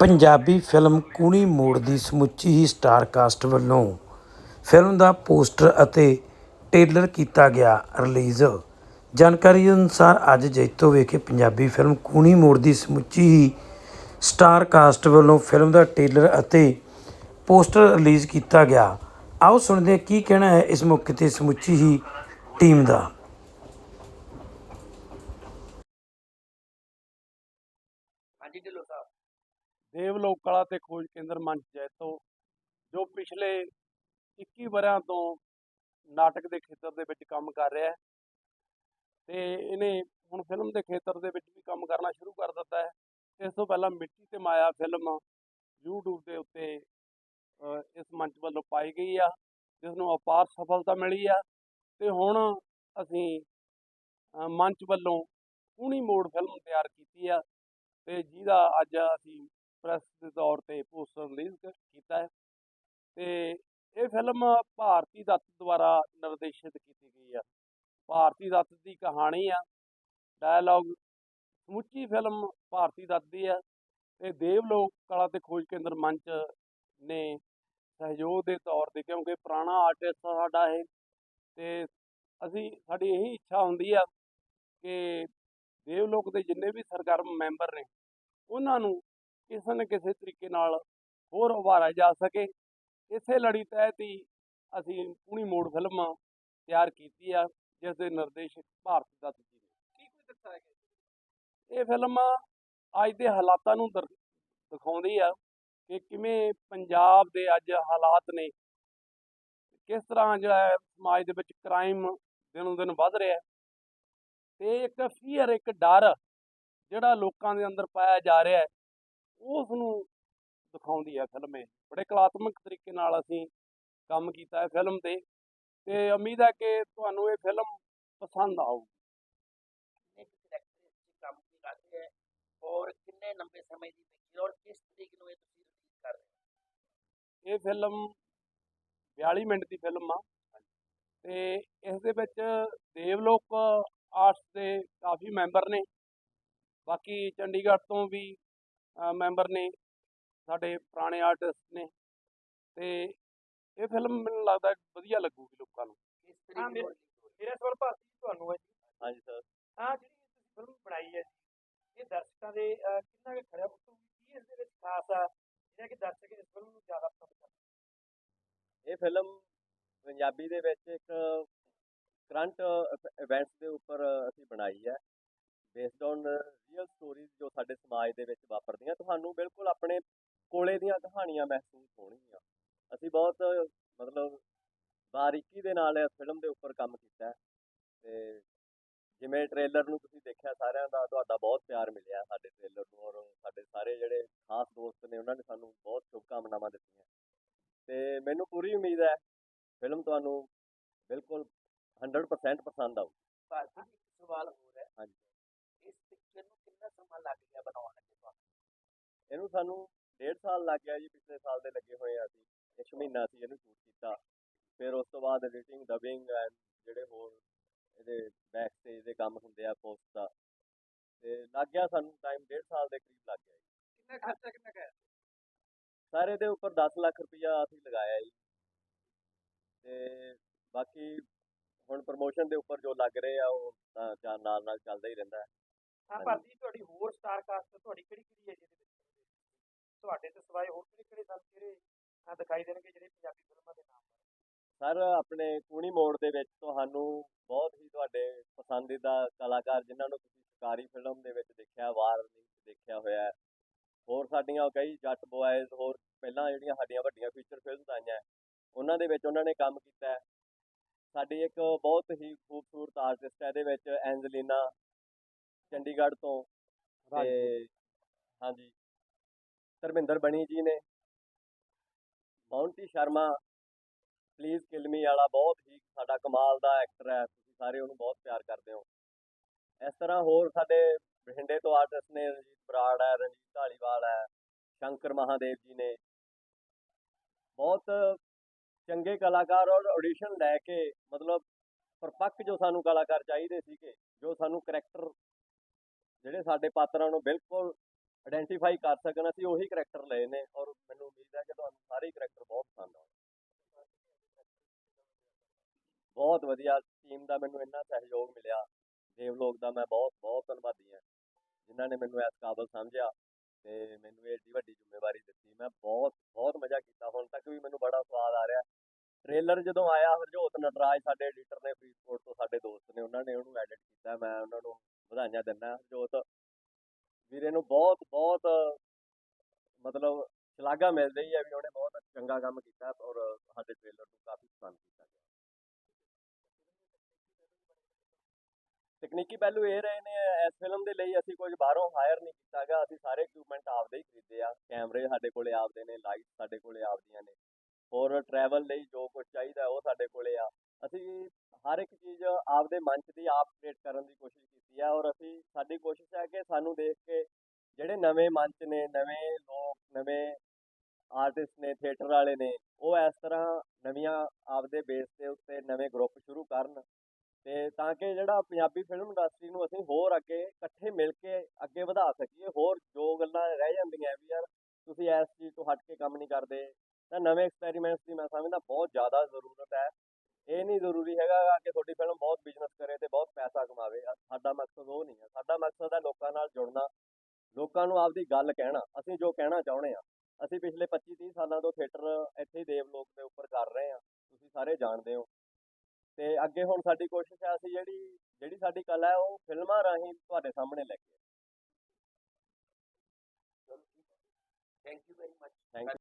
Punjabi film ਕੂਣੀ ਮੋੜ ਦੀ ਸਮੁੱਚੀ ਹੀ ਸਟਾਰ ਕਾਸਟ ਵੱਲੋਂ ਫਿਲਮ ਦਾ ਪੋਸਟਰ ਅਤੇ ਟ੍ਰੇਲਰ ਕੀਤਾ ਗਿਆ ਰਿਲੀਜ਼। ਜਾਣਕਾਰੀ ਅਨੁਸਾਰ ਅੱਜ ਜੈਤੋ ਵਿਖੇ ਪੰਜਾਬੀ ਫਿਲਮ ਕੂਣੀ ਮੋੜ ਦੀ ਸਮੁੱਚੀ ਹੀ ਸਟਾਰ ਕਾਸਟ ਵੱਲੋਂ ਫਿਲਮ ਦਾ ਟ੍ਰੇਲਰ ਅਤੇ ਪੋਸਟਰ ਰਿਲੀਜ਼ ਕੀਤਾ ਗਿਆ। ਆਓ ਸੁਣਦੇ ਹਾਂ ਕੀ ਕਹਿਣਾ ਹੈ ਇਸ ਮੌਕੇ ਤੇ ਸਮੁੱਚੀ ਹੀ ਟੀਮ ਦਾ। ਹਾਂਜੀ ਢਿੱਲੋਂ ਸਾਹਿਬ। ਦੇਵ ਲੋਕ ਕਲਾ ਤੇ ਖੋਜ ਕੇਂਦਰ ਮੰਚ ਜੈਤੋ, ਜੋ ਪਿਛਲੇ 21 ਵਰਿਆਂ ਤੋਂ ਨਾਟਕ ਦੇ ਖੇਤਰ ਦੇ ਵਿੱਚ ਕੰਮ ਕਰ ਰਿਹਾ ਹੈ ਤੇ ਇਹਨੇ ਹੁਣ ਫਿਲਮ ਦੇ ਖੇਤਰ ਦੇ ਵਿੱਚ ਵੀ ਕੰਮ ਕਰਨਾ ਸ਼ੁਰੂ ਕਰ ਦਿੱਤਾ ਹੈ। ਇਸ ਤੋਂ ਪਹਿਲਾਂ ਮਿੱਟੀ ਤੇ ਮਾਇਆ ਫਿਲਮ YouTube ਦੇ ਉੱਤੇ ਇਸ ਮੰਚ ਵੱਲੋਂ ਪਾਈ ਗਈ ਆ ਜਿਸ ਨੂੰ ਅਪਾਰ ਸਫਲਤਾ ਮਿਲੀ ਆ ਤੇ ਹੁਣ ਅਸੀਂ ਮੰਚ ਵੱਲੋਂ ਕੂਣੀ ਮੋੜ ਫਿਲਮ ਤਿਆਰ ਕੀਤੀ ਆ ਤੇ ਜਿਹਦਾ ਅੱਜ ਅਸੀਂ ਪ੍ਰੈਸ ਦੇ ਤੌਰ ਤੇ ਪੋਸਟਰ ਰਿਲੀਜ਼ ਕੀਤਾ ਹੈ। ਤੇ ਇਹ ਫਿਲਮ ਭਾਰਤੀ ਦੱਤ ਦੁਆਰਾ ਨਿਰਦੇਸ਼ਿਤ ਕੀਤੀ ਗਈ ਆ। ਭਾਰਤੀ ਦੱਤ ਦੀ ਕਹਾਣੀ ਆ। ਡਾਇਲੌਗ ਸਮੁੱਚੀ ਫਿਲਮ ਭਾਰਤੀ ਦੱਤ ਦੀ ਆ। ਤੇ ਦੇਵਲੋਕ ਕਲਾ ਤੇ ਖੋਜ ਕੇਂਦਰ ਮੰਚ ਨੇ ਸਹਿਯੋਗ ਦੇ ਤੌਰ ਤੇ, ਕਿਉਂਕਿ ਪੁਰਾਣਾ ਆਰਟਿਸਟ ਸਾਡਾ ਇਹ, ਤੇ ਅਸੀਂ, ਸਾਡੀ ਇਹੀ ਇੱਛਾ ਹੁੰਦੀ ਆ ਕਿ ਦੇਵਲੋਕ ਦੇ ਜਿੰਨੇ ਵੀ ਸਰਗਰਮ ਮੈਂਬਰ ਨੇ, ਉਹਨਾਂ ਨੂੰ ਕਿਸੇ ਨਾ ਕਿਸੇ ਤਰੀਕੇ ਨਾਲ ਹੋਰ ਉਭਾਰਿਆ ਜਾ ਸਕੇ। ਇਸੇ ਲੜੀ ਤਹਿਤ ਹੀ ਅਸੀਂ ਪੂਣੀ ਮੋੜ ਫਿਲਮ ਤਿਆਰ ਕੀਤੀ ਆ ਜਿਸ ਦੇ ਨਿਰਦੇਸ਼ਕ ਭਾਰਤ ਦੱਤ ਜੀ ਨੇ ਕੀ ਕੁਝ ਦਰਸਾਇਆ ਗਿਆ ਇਹ ਫਿਲਮ ਅੱਜ ਦੇ ਹਾਲਾਤਾਂ ਨੂੰ ਦਿਖਾਉਂਦੀ ਆ ਕਿ ਕਿਵੇਂ ਪੰਜਾਬ ਦੇ ਅੱਜ ਹਾਲਾਤ ਨੇ। ਕਿਸ ਤਰ੍ਹਾਂ ਜਿਹੜਾ ਸਮਾਜ ਦੇ ਵਿੱਚ ਕ੍ਰਾਈਮ ਦਿਨੋਂ ਦਿਨ ਵੱਧ ਰਿਹਾ ਤੇ ਇੱਕ ਫੀਅਰ ਇੱਕ ਡਰ ਜਿਹੜਾ ਲੋਕਾਂ ਦੇ ਅੰਦਰ ਪਾਇਆ ਜਾ ਰਿਹਾ ਹੈ ਉਸ ਨੂੰ ਦਿਖਾਉਂਦੀ ਹੈ ਫਿਲਮ ਇਹ। ਬੜੇ ਕਲਾਤਮਕ ਤਰੀਕੇ ਨਾਲ ਅਸੀਂ ਕੰਮ ਕੀਤਾ ਹੈ ਫਿਲਮ ਤੇ ਤੇ ਉਮੀਦ ਹੈ ਕਿ ਤੁਹਾਨੂੰ ਇਹ ਫਿਲਮ ਪਸੰਦ ਆਊਗੀ। ਔਰ ਕਿੰਨੇ ਲੰਬੇ ਸਮੇਂ ਦੀ ਔਰ ਕਿਸ ਤਰੀਕ ਨੂੰ ਇਹ ਤੁਸੀਂ ਰਿਲੀਜ਼ ਕਰ ਰਹੇ ਹੋ? ਇਹ ਫਿਲਮ 42 ਮਿੰਟ ਦੀ ਫਿਲਮ ਆ। ਤੇ ਇਸ ਦੇ ਵਿੱਚ ਦੇਵਲੋਕ ਆਰਟਸ ਦੇ ਕਾਫੀ ਮੈਂਬਰ ਨੇ। ਬਾਕੀ ਚੰਡੀਗੜ੍ਹ ਤੋਂ ਵੀ ਮੈਂਬਰ ਨੇ ਸਾਡੇ ਪੁਰਾਣੇ ਆਰਟਿਸਟ ਨੇ ਤੇ ਇਹ ਫਿਲਮ ਮੈਨੂੰ ਲੱਗਦਾ ਵਧੀਆ ਲੱਗੂਗੀ ਲੋਕਾਂ ਨੂੰ। ਕਿਸ ਤਰੀਕ ਨੂੰ ਮੇਰੇ- release ਹੋ ਰਹੀ ਮੇਰਾ ਸਵਾਲ ਭਾਰਤੀ ਜੀ ਤੁਹਾਨੂੰ ਹੈ ਜੀ। ਹਾਂਜੀ ਸਰ। ਆਹ ਜਿਹੜੀ ਤੁਸੀਂ ਫਿਲਮ ਬਣਾਈ ਹੈ ਜੀ ਇਹ ਦਰਸ਼ਕਾਂ ਦੇ ਅਹ, ਕਿੰਨਾ ਕੁ ਖਰਾ ਉਤਰੂਗੀ ਕੀ ਇਸ ਦੇ ਵਿੱਚ ਖਾਸ ਆ? ਜਿਹੜਾ ਕਿ ਦਰਸ਼ਕ ਇਸ ਫਿਲਮ ਨੂੰ ਜ਼ਿਆਦਾ ਪਸੰਦ ਕਰਦੇ ਇਹ ਫਿਲਮ ਪੰਜਾਬੀ ਦੇ ਵਿੱਚ ਇੱਕ ਕਰੰਟ ਇਵੈਂਟਸ ਦੇ ਉੱਪਰ ਅਸੀਂ ਬਣਾਈ ਹੈ। ਬੇਸਡ ਔਨ ਰੀਅਲ ਸਟੋਰੀਜ਼ ਜੋ ਸਾਡੇ ਸਮਾਜ ਦੇ ਵਿੱਚ ਵਾਪਰਦੀਆਂ ਤੁਹਾਨੂੰ ਬਿਲਕੁਲ ਆਪਣੇ ਕੋਲੇ ਦੀਆਂ ਕਹਾਣੀਆਂ ਮਹਿਸੂਸ ਹੋਣਗੀਆਂ। ਅਸੀਂ ਬਹੁਤ ਮਤਲਬ ਬਾਰੀਕੀ ਦੇ ਨਾਲ ਇਸ ਫਿਲਮ ਦੇ ਉੱਪਰ ਕੰਮ ਕੀਤਾ ਤੇ ਜਿਵੇਂ ਟ੍ਰੇਲਰ ਨੂੰ ਤੁਸੀਂ ਦੇਖਿਆ ਸਾਰਿਆਂ ਦਾ ਤੁਹਾਡਾ ਬਹੁਤ ਪਿਆਰ ਮਿਲਿਆ ਸਾਡੇ ਟ੍ਰੇਲਰ ਨੂੰ ਔਰ ਸਾਡੇ ਸਾਰੇ ਜਿਹੜੇ ਖਾਸ ਦੋਸਤ ਨੇ ਉਹਨਾਂ ਨੇ ਸਾਨੂੰ ਬਹੁਤ ਸ਼ੁਭਕਾਮਨਾਵਾਂ ਦਿੱਤੀਆਂ। ਤੇ ਮੈਨੂੰ ਪੂਰੀ ਉਮੀਦ ਹੈ ਫਿਲਮ ਤੁਹਾਨੂੰ ਬਿਲਕੁਲ 100% ਪਸੰਦ ਆਊ ਭਾਰਤੀ ਜੀ ਇੱਕ ਸਵਾਲ ਹੋਰ ਹੈ। ਹਾਂਜੀ। ਇਸ ਪਿਕਚਰ ਨੂੰ ਕਿੰਨਾ ਸਮਾਂ ਲੱਗ ਗਿਆ ਬਣਾਉਣ ਲੱਗੇ ਤੁਹਾਨੂੰ? ਇਹਨੂੰ ਸਾਨੂੰ ਡੇਢ ਸਾਲ ਲੱਗ ਗਿਆ ਜੀ ਪਿਛਲੇ ਸਾਲ ਦੇ ਲੱਗੇ ਹੋਏ ਆ ਅਸੀਂ। ਇੱਕ ਮਹੀਨਾ ਅਸੀਂ ਇਹਨੂੰ ਸ਼ੂਟ ਕੀਤਾ। ਫਿਰ ਉਸ ਤੋਂ ਬਾਅਦ ਐਡੀਟਿੰਗ ਡਬਿੰਗ ਐਂਡ ਜਿਹੜੇ ਹੋਰ ਇਹਦੇ ਬੈਕ ਸਟੇਜ ਦੇ ਕੰਮ ਹੁੰਦੇ ਆ ਪੋਸਟ ਦਾ। ਤੇ ਲੱਗ ਗਿਆ ਸਾਨੂੰ ਟਾਈਮ ਡੇਢ ਸਾਲ ਦੇ ਕਰੀਬ ਲੱਗ ਗਿਆ ਕਿੰਨਾ ਖਰਚਾ ਕਿੰਨਾ ਹੈ ਸਾਰੇ ਦੇ ਉੱਪਰ 10 ਲੱਖ ਰੁਪਇਆ ਅਸੀਂ ਲਗਾਇਆ ਜੀ। ਤੇ ਬਾਕੀ ਹੁਣ ਪ੍ਰਮੋਸ਼ਨ ਦੇ ਉੱਪਰ ਜੋ ਲੱਗ ਰਹੇ ਆ ਉਹ ਤਾਂ ਨਾਲ ਨਾਲ ਚੱਲਦਾ ਹੀ ਰਹਿੰਦਾ। ਹੈ ਹਾਂ। ਭਾਰਤੀ ਤੁਹਾਡੀ ਹੋਰ ਸਟਾਰ ਕਾਸਟ ਤੁਹਾਡੀ ਕਿਹੜੀ ਕਿਹੜੀ ਹੈ ਜਿਹਦੇ ਵਿੱਚ ਤੁਹਾਡੇ ਤੋਂ ਸਿਵਾਏ ਹੋਰ ਕਿਹੜੇ ਕਿਹੜੇ ਕਿਹੜੇ ਅਹ, ਦਿਖਾਈ ਦੇਣਗੇ ਜਿਹੜੇ ਪੰਜਾਬੀ ਫਿਲਮਾਂ ਦੇ ਨਾਮ ਸਰ ਆਪਣੇ ਕੂਣੀ ਮੋੜ ਦੇ ਵਿੱਚ ਤੁਹਾਨੂੰ ਬਹੁਤ ਹੀ ਤੁਹਾਡੇ ਪਸੰਦੀਦਾ ਕਲਾਕਾਰ ਜਿਨ੍ਹਾਂ ਨੂੰ ਤੁਸੀਂ ਸ਼ਿਕਾਰੀ ਫਿਲਮ ਦੇ ਵਿੱਚ ਦੇਖਿਆ ਵਾਰ ਦੇਖਿਆ ਹੋਇਆ ਹੋਰ ਸਾਡੀਆਂ ਕਈ ਜੱਟ ਬੁਆਇਜ਼ ਹੋਰ ਪਹਿਲਾਂ ਜਿਹੜੀਆਂ ਸਾਡੀਆਂ ਵੱਡੀਆਂ ਫੀਚਰ ਫਿਲਮਸ ਆਈਆਂ ਉਹਨਾਂ ਦੇ ਵਿੱਚ ਉਹਨਾਂ ਨੇ ਕੰਮ ਕੀਤਾ ਸਾਡੀ ਇੱਕ ਬਹੁਤ ਹੀ ਖੂਬਸੂਰਤ ਆਰਟਿਸਟ ਹੈ ਇਹਦੇ ਵਿੱਚ ਐਂਜਲੀਨਾ ਚੰਡੀਗੜ੍ਹ ਤੋਂ ਤੇ ਹਾਂਜੀ। ਧਰਮਿੰਦਰ ਬਣੀ ਜੀ ਨੇ। Monty Sharma please kill me ਵਾਲਾ ਬਹੁਤ ਹੀ ਸਾਡਾ ਕਮਾਲ ਦਾ ਐਕਟਰ ਹੈ। ਤੁਸੀਂ ਸਾਰੇ ਉਹਨੂੰ ਬਹੁਤ ਪਿਆਰ ਕਰਦੇ ਹੋ। ਇਸ ਤਰ੍ਹਾਂ ਹੋਰ ਸਾਡੇ ਬਠਿੰਡੇ ਤੋਂ ਆਰਟਿਸਟ ਨੇ ਰਣਜੀਤ ਬਰਾੜ ਹੈ ਰਣਜੀਤ ਢਾਲੀਵਾਲ ਹੈ ਸ਼ੰਕਰ ਮਹਾਦੇਵ ਜੀ ਨੇ। ਬਹੁਤ ਚੰਗੇ ਕਲਾਕਾਰ ਔਰ ਆਡੀਸ਼ਨ ਲੈ ਕੇ ਮਤਲਬ ਪਰਪੱਕ ਜੋ ਸਾਨੂੰ ਕਲਾਕਾਰ ਚਾਹੀਦੇ ਸੀਗੇ ਜੋ ਸਾਨੂੰ ਕਰੈਕਟਰ ਜਿਹੜੇ ਸਾਡੇ ਪਾਤਰਾਂ ਨੂੰ ਬਿਲਕੁਲ ਆਇਡੈਂਟੀਫਾਈ ਕਰ ਸਕਣ, ਅਸੀਂ ਉਹੀ ਕਰੈਕਟਰ ਲਏ ਨੇ ਔਰ ਮੈਨੂੰ ਉਮੀਦ ਹੈ ਕਿ ਤੁਹਾਨੂੰ ਸਾਰੇ ਕਰੈਕਟਰ ਬਹੁਤ ਪਸੰਦ ਆਉਣਗੇ। ਬਹੁਤ ਵਧੀਆ ਟੀਮ ਦਾ ਮੈਨੂੰ ਇੰਨਾ ਸਹਿਯੋਗ ਮਿਲਿਆ। ਦੇਵ ਲੋਕ ਦਾ ਮੈਂ ਬਹੁਤ ਬਹੁਤ ਧੰਨਵਾਦੀ ਹਾਂ, ਜਿਨ੍ਹਾਂ ਨੇ ਮੈਨੂੰ ਇਸ ਕਾਬਲ ਸਮਝਿਆ ਤੇ ਮੈਨੂੰ ਇਹ ਵੱਡੀ ਜ਼ਿੰਮੇਵਾਰੀ ਦਿੱਤੀ। ਮੈਂ ਬਹੁਤ ਬਹੁਤ ਮਜ਼ਾ ਕੀਤਾ। ਹੁਣ ਤੱਕ ਵੀ ਮੈਨੂੰ ਬੜਾ ਸਵਾਦ ਆ ਰਿਹਾ। ਟ੍ਰੇਲਰ ਜਦੋਂ ਆਇਆ, ਹਰਜੋਤ ਨਟਰਾਜ ਸਾਡੇ ਐਡੀਟਰ ਨੇ ਫਰੀਦਕੋਟ ਤੋਂ ਸਾਡੇ ਦੋਸਤ ਨੇ, ਉਹਨਾਂ ਨੇ ਉਹਨੂੰ ਐਡਿਟ ਕੀਤਾ। ਮੈਂ ਉਹਨਾਂ ਨੂੰ ਵਧਾਈਆਂ ਦਿੰਦਾ ਹਰਜੋਤ। ਵੀਰੇ ਨੂੰ ਬਹੁਤ ਬਹੁਤ, ਮਤਲਬ ਸ਼ਲਾਘਾ ਮਿਲ ਰਹੀ ਹੈ ਵੀ ਉਹਨੇ ਬਹੁਤ ਚੰਗਾ ਕੰਮ ਕੀਤਾ ਔਰ ਸਾਡੇ ਟ੍ਰੇਲਰ ਨੂੰ ਕਾਫੀ ਪਸੰਦ ਕੀਤਾ ਗਿਆ। ਤਕਨੀਕੀ ਪਹਿਲੂ ਇਹ ਰਹੇ ਨੇ, ਇਸ ਫਿਲਮ ਦੇ ਲਈ ਅਸੀਂ ਕੁਝ ਬਾਹਰੋਂ ਹਾਇਰ ਨਹੀਂ ਕੀਤਾਗਾ ਅਸੀਂ ਸਾਰੇ ਇਕਵਿਪਮੈਂਟ ਆਪਦੇ ਹੀ ਖਰੀਦੇ ਆ। ਕੈਮਰੇ ਸਾਡੇ ਕੋਲੇ ਆਪਦੇ ਨੇ ਲਾਈਟ ਸਾਡੇ ਕੋਲੇ ਆਪਦੀਆਂ ਨੇ। ਹੋਰ ਟਰੈਵਲ ਲਈ ਜੋ ਕੁਝ ਚਾਹੀਦਾ ਉਹ ਸਾਡੇ ਕੋਲੇ ਆ। ਅਸੀਂ ਹਰ ਇੱਕ ਚੀਜ਼ ਆਪਦੇ ਮੰਚ ਦੀ ਆਪ ਕ੍ਰੀਏਟ ਕਰਨ ਦੀ ਕੋਸ਼ਿਸ਼ ਕੀਤੀ ਆ ਔਰ ਅਸੀਂ ਸਾਡੀ ਕੋਸ਼ਿਸ਼ ਹੈ ਕਿ ਸਾਨੂੰ ਦੇਖ ਕੇ ਜਿਹੜੇ ਨਵੇਂ ਮੰਚ ਨੇ, ਨਵੇਂ ਲੋਕ, ਨਵੇਂ ਆਰਟਿਸਟ ਨੇ ਥੀਏਟਰ ਵਾਲੇ ਨੇ, ਉਹ ਇਸ ਤਰ੍ਹਾਂ ਨਵੀਆਂ ਆਪਦੇ ਬੇਸ ਦੇ ਉੱਤੇ ਨਵੇਂ ਗਰੁੱਪ ਸ਼ੁਰੂ ਕਰਨ ਤੇ ਤਾਂ ਕਿ ਜਿਹੜਾ ਪੰਜਾਬੀ ਫਿਲਮ ਇੰਡਸਟਰੀ ਨੂੰ ਅਸੀਂ ਹੋਰ ਅੱਗੇ ਇਕੱਠੇ ਮਿਲ ਕੇ ਅੱਗੇ ਵਧਾ ਸਕੀਏ, ਹੋਰ ਜੋ ਗੱਲਾਂ ਰਹਿ ਜਾਂਦੀਆਂ ਵੀ ਯਾਰ ਤੁਸੀਂ ਇਸ ਚੀਜ਼ ਤੋਂ ਹਟ ਕੇ ਕੰਮ ਨਹੀਂ ਕਰਦੇ, ਤਾਂ ਨਵੇਂ ਐਕਸਪੈਰੀਮੈਂਟਸ ਦੀ ਮੈਂ ਸਮਝਦਾ ਬਹੁਤ ਜ਼ਿਆਦਾ ਜ਼ਰੂਰਤ ਹੈ। ਇਹ ਨਹੀਂ ਜ਼ਰੂਰੀ ਹੈਗਾ ਕਿ ਤੁਹਾਡੀ ਫਿਲਮ ਬਹੁਤ ਬਿਜ਼ਨਸ ਕਰੇ ਤੇ ਬਹੁਤ ਪੈਸਾ ਕਮਾਵੇ। ਸਾਡਾ ਮਕਸਦ ਉਹ ਨਹੀਂ ਹੈ। ਸਾਡਾ ਮਕਸਦ ਹੈ ਲੋਕਾਂ ਨਾਲ ਜੁੜਨਾ। ਲੋਕਾਂ ਨੂੰ ਆਪਦੀ ਗੱਲ ਕਹਿਣਾ। ਅਸੀਂ ਜੋ ਕਹਿਣਾ ਚਾਹੁੰਦੇ ਆ ਅਸੀਂ ਪਿਛਲੇ 25 30 ਸਾਲਾਂ ਤੋਂ ਥੀਏਟਰ ਇੱਥੇ ਹੀ ਦੇਵਲੋਕ ਦੇ ਉੱਪਰ ਕਰ ਰਹੇ ਆ ਤੁਸੀਂ ਸਾਰੇ ਜਾਣਦੇ ਹੋ। ਤੇ ਅੱਗੇ ਹੁਣ ਸਾਡੀ ਕੋਸ਼ਿਸ਼ ਹੈ ਅਸੀਂ ਜਿਹੜੀ ਜਿਹੜੀ ਸਾਡੀ ਕਲਾ ਹੈ ਉਹ ਫਿਲਮਾਂ ਰਾਹੀਂ ਤੁਹਾਡੇ ਸਾਹਮਣੇ ਲੈ ਕੇ thank you very much thank